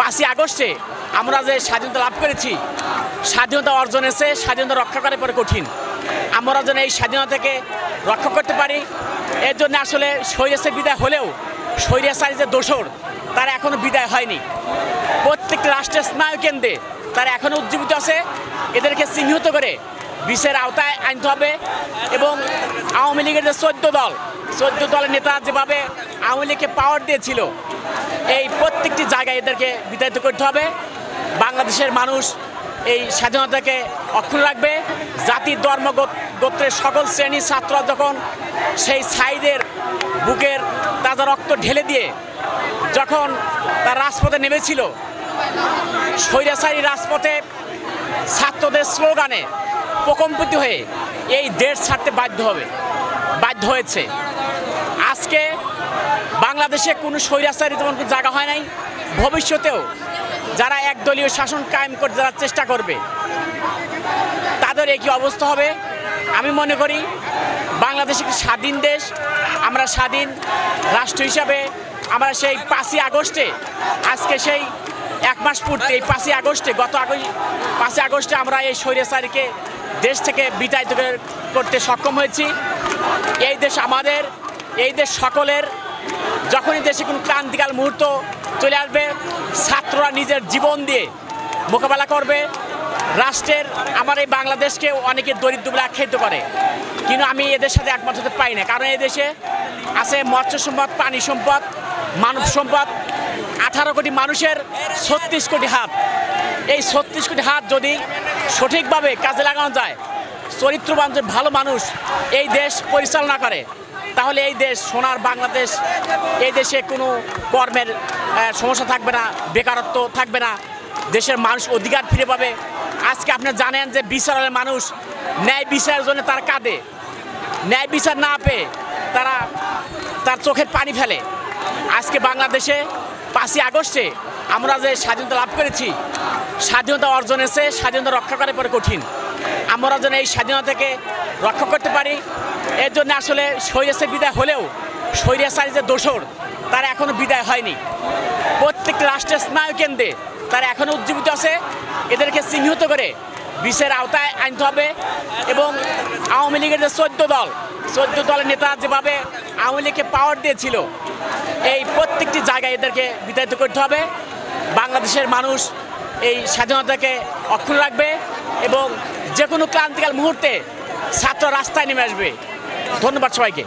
পাঁচই আগস্টে আমরা যে স্বাধীনতা লাভ করেছি, স্বাধীনতা অর্জন এসে স্বাধীনতা রক্ষা করার পরে কঠিন। আমরা যেন এই স্বাধীনতা থেকে রক্ষা করতে পারি, এর জন্য আসলে শৈরাসের বিদায় হলেও শৈরাসারি যে দোষর তারা এখনও বিদায় হয়নি। প্রত্যেকটা রাষ্ট্রের স্নায়ু কেন্দ্রে তারা এখনও উজ্জীবিত আছে। এদেরকে চিহ্নিত করে বিশ্বের আওতায় আনতে হবে এবং আওয়ামী লীগের যে চোদ্দ দল, চোদ্দ দলের নেতা যেভাবে আওয়ামী লীগকে পাওয়ার দিয়েছিল এই প্রত্যেকটি জায়গায় এদেরকে বিতাড়িত করতে হবে। বাংলাদেশের মানুষ এই স্বাধীনতাকে অক্ষুণ্ণ রাখবে। জাতির ধর্ম গোত্রের সকল শ্রেণির ছাত্ররা যখন সেই সাইদের বুকের তাজা রক্ত ঢেলে দিয়ে যখন তার রাজপথে নেমেছিল, স্বৈরাচারী রাজপথে ছাত্রদের স্লোগানে প্রকম্পিত হয়ে এই দেশ ছাড়তে বাধ্য হবে, বাধ্য হয়েছে। আজকে বাংলাদেশে কোনো স্বৈরাচারী তেমন কোনো জায়গা হয় নাই। ভবিষ্যতেও যারা একদলীয় শাসন কায়েম করতে যারা চেষ্টা করবে, তাদের একই অবস্থা হবে। আমি মনে করি বাংলাদেশ একটি স্বাধীন দেশ, আমরা স্বাধীন রাষ্ট্র হিসাবে আমরা সেই পাঁচই আগস্টে, আজকে সেই এক মাস পূর্তি, এই পাঁচই আগস্টে, গত আগস্ট, পাঁচই আগস্টে আমরা এই স্বৈরাচারীকে দেশ থেকে বিতাড়িত করতে সক্ষম হয়েছি। এই দেশ আমাদের, এই দেশ সকলের যখনই দেশে কোনো ক্রান্তিকাল মুহূর্ত চলে আসবে, ছাত্ররা নিজের জীবন দিয়ে মোকাবেলা করবে। রাষ্ট্রের, আমার এই বাংলাদেশকে অনেকে দরিদ্র বলে আখ্যায়িত করে। কিন্তু আমি এদের সাথে একমত হতে পারি না। কারণ এই দেশে আছে মৎস্য সম্পদ, পানি সম্পদ, মানব সম্পদ। আঠারো কোটি মানুষের ছত্রিশ কোটি হাত। এই ছত্রিশ কোটি হাত যদি সঠিকভাবে কাজে লাগানো যায়, চরিত্রবান যে ভালো মানুষ এই দেশ পরিচালনা করে তাহলে এই দেশ, সোনার বাংলাদেশ, এই দেশে কোনো কর্মের সমস্যা থাকবে না, বেকারত্ব থাকবে না, দেশের মানুষ অধিকার ফিরে পাবে। আজকে আপনি জানেন যে বিচারের মানুষ ন্যায় বিচারের জন্য তার কাঁদে। ন্যায় বিচার না পেয়ে তারা তার চোখের পানি ফেলে। আজকে বাংলাদেশে পাঁচই আগস্টে আমরা যে স্বাধীনতা লাভ করেছি, স্বাধীনতা অর্জন এসে স্বাধীনতা রক্ষা করার পরে কঠিন। আমরা যেন এই স্বাধীনতা থেকে রক্ষা করতে পারি। এর জন্য আসলে শৈরাসের বিদায় হলেও শৈরাচারী যে দোসর, তারা এখনও বিদায় হয়নি। প্রত্যেকটা রাষ্ট্রের স্নায়ু কেন্দ্রে তারা এখনও উজ্জীবিত আছে। এদেরকে চিহ্নিত করে বিশ্বের আওতায় আনতে হবে এবং আওয়ামী লীগের যে চোদ্দ দল, চোদ্দ দলের নেতা যেভাবে আওয়ামী লীগকে পাওয়ার দিয়েছিল, এই প্রত্যেকটি জায়গায় এদেরকে বিতাড়িত করতে হবে। বাংলাদেশের মানুষ এই স্বাধীনতাকে অক্ষুণ্ণ রাখবে এবং যে কোনো ক্রান্তিকাল মুহূর্তে ছাত্র রাস্তায় নেমে আসবে। ধন্যবাদ সবাইকে।